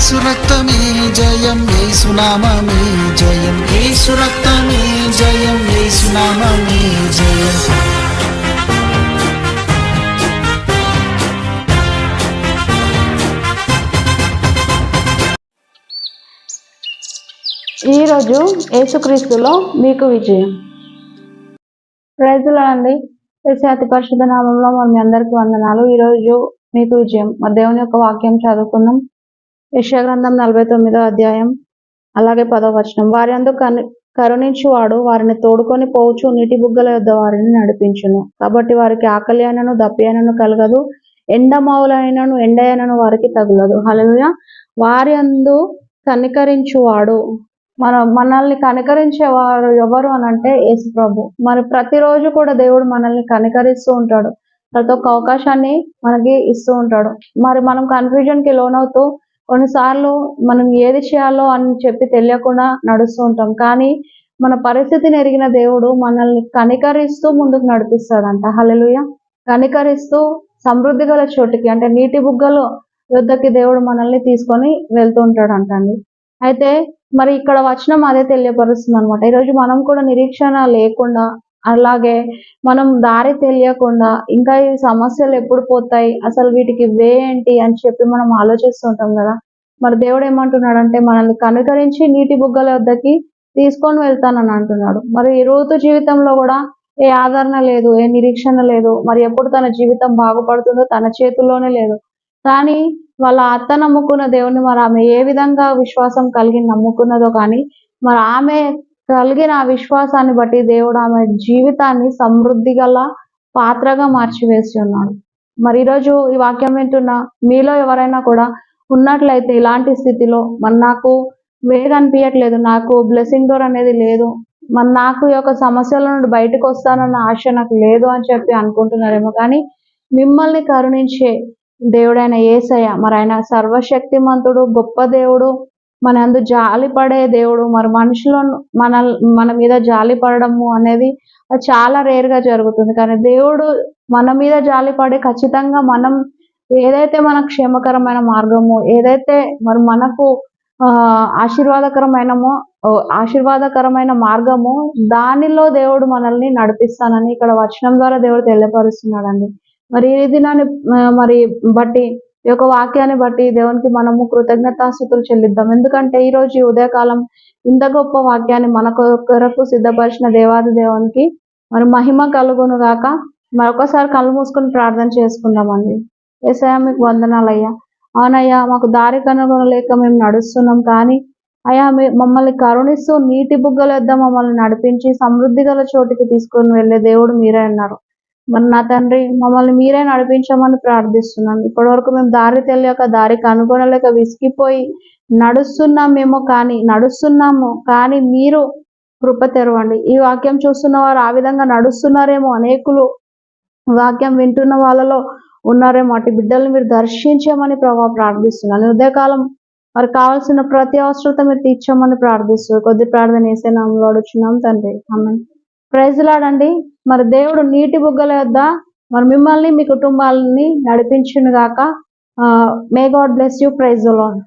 ఏసు రక్తమే జయం ఏసునామమే జయం. ఏసు రక్తమే జయం ఏసునామమే జయం. ఈరోజు యేసుక్రీస్తులో మీకు విజయం. ప్రైజులో అండి యేసు అతి పరిశుద్ధ నామంలో మనం అందరికీ వందనాలు. ఈరోజు మీకు విజయం. మా దేవుని యొక్క వాక్యం చదువుకుందాం. యశాగ్రంథం నలభై తొమ్మిదో అధ్యాయం అలాగే పదో వచనం. వారి అందు కరుణించి కరుణించువాడు వారిని తోడుకొని పోవచ్చు నీటి బుగ్గల యొద్ద వారిని నడిపించును. కాబట్టి వారికి ఆకలి అయినను దప్పి అయినను కలగదు ఎండమావులైనను అయినను వారికి తగులదు. అలా వారి అందు కనికరించువాడు మన మనల్ని కనికరించేవారు ఎవరు అని అంటే యేసు ప్రభు. మరి ప్రతిరోజు కూడా దేవుడు మనల్ని కనికరిస్తూ ఉంటాడు. ప్రతి ఒక్క అవకాశాన్ని మనకి ఇస్తూ ఉంటాడు. మరి మనం కన్ఫ్యూజన్కి లోనవుతూ కొన్నిసార్లు మనం ఏది చేయాలో అని చెప్పి తెలియకుండా నడుస్తూ ఉంటాం. కానీ మన పరిస్థితిని ఎరిగిన దేవుడు మనల్ని కనికరిస్తూ ముందుకు నడిపిస్తాడంట. హలలుయ కనికరిస్తూ సమృద్ధి గల చోటుకి అంటే నీటి బుగ్గలో యుద్ధకి దేవుడు మనల్ని తీసుకొని వెళ్తూ ఉంటాడు అంటండి అయితే మరి ఇక్కడ వచనం అదే తెలియపరుస్తుంది అనమాట ఈరోజు మనం కూడా నిరీక్షణ లేకుండా అలాగే మనం దారి తెలియకుండా ఇంకా ఈ సమస్యలు ఎప్పుడు పోతాయి? అసలు వీటికి వే ఏంటి అని చెప్పి మనం ఆలోచిస్తుంటాం కదా? మరి దేవుడు ఏమంటున్నాడంటే మనల్ని కనుకరించి నీటి బుగ్గల వద్దకి తీసుకొని వెళ్తానని అంటున్నాడు. మరి ఈ రోజు జీవితంలో కూడా ఏ ఆదరణ లేదు ఏ నిరీక్షణ లేదు. మరి ఎప్పుడు తన జీవితం బాగుపడుతుందో తన చేతుల్లోనే లేదు. కానీ వాళ్ళ అత్త నమ్ముకున్న దేవుని మరి ఆమె ఏ విధంగా విశ్వాసం కలిగి నమ్ముకున్నదో కానీ మరి ఆమె కలిగిన నా విశ్వాసాన్ని బట్టి దేవుడు ఆమె జీవితాన్ని సమృద్ధి గల పాత్రగా మార్చివేసి ఉన్నాడు. మరి ఈరోజు ఈ వాక్యం వింటున్న మీలో ఎవరైనా కూడా ఉన్నట్లయితే ఇలాంటి స్థితిలో మరి నాకు వేదనిపించట్లేదు నాకు బ్లెస్సింగ్ డోర్ అనేది లేదు మరి నాకు ఈ యొక్క సమస్యల నుండి బయటకు వస్తానన్న ఆశ నాకు లేదు అని చెప్పి అనుకుంటున్నారేమో కానీ మిమ్మల్ని కరుణించే దేవుడైన ఏసయ్య మరి ఆయన సర్వశక్తిమంతుడు గొప్ప దేవుడు మన అందు జాలి పడే దేవుడు మరి మనుషులు మన మన మీద జాలి పడడము అనేది అది చాలా రేర్గా జరుగుతుంది. కానీ దేవుడు మన మీద జాలి పడి ఖచ్చితంగా మనం ఏదైతే మన క్షేమకరమైన మార్గము ఏదైతే మరి మనకు ఆశీర్వాదకరమైనమో ఆశీర్వాదకరమైన మార్గము దానిలో దేవుడు మనల్ని నడిపిస్తానని ఇక్కడ వచనం ద్వారా దేవుడు తెలియపరుస్తున్నాడండి. మరి ఈ దినాన్ని మరి బట్టి ఈ యొక్క వాక్యాన్ని బట్టి దేవునికి మనము కృతజ్ఞతాస్థుతులు చెల్లిద్దాం. ఎందుకంటే ఈ రోజు ఈ ఉదయకాలం ఇంత గొప్ప వాక్యాన్ని మన కొరకు సిద్ధపరిచిన దేవాది దేవునికి మరి మహిమ కలుగును గాక మరొకసారి కళ్ళు మూసుకొని ప్రార్థన చేసుకుందామండి. ఏసయ్య మీకు వందనాలయ్యా. అవునయ్యా మాకు దారి కనుగొనలేక మేము నడుస్తున్నాం కానీ అయ్యా మమ్మల్ని కరుణిస్తూ నీటి బుగ్గల వద్ద మమ్మల్ని నడిపించి సమృద్ధి గల చోటికి తీసుకొని వెళ్ళే దేవుడు మీరే అన్నారు. మరి నా తండ్రి మమ్మల్ని మీరే నడిపించమని ప్రార్థిస్తున్నాను ఇప్పటి వరకు మేము దారి తెలియక దారి కనుగొనలేక విసిగిపోయి నడుస్తున్నామేమో కానీ నడుస్తున్నాము కానీ మీరు కృప తెరవండి. ఈ వాక్యం చూస్తున్న వారు ఆ విధంగా నడుస్తున్నారేమో అనేకులు వాక్యం వింటున్న వాళ్ళలో ఉన్నారేమో అటు బిడ్డలను మీరు దర్శించమని ప్రభావ ప్రార్థిస్తున్నాను. ఉదయకాలం మరి కావాల్సిన ప్రతి అవసరత మీరు తీర్చమని ప్రార్థిస్తున్నారు కొద్ది ప్రార్థన వేసే నామలు అడుగుచున్నాం తండ్రి. ప్రైజ్ ప్రైజ్లాడండి మరి దేవుడు నీటి బుగ్గల యొద్ద మరి మిమ్మల్ని మీ కుటుంబాలని నడిపించును గాక. May God bless you praise Lord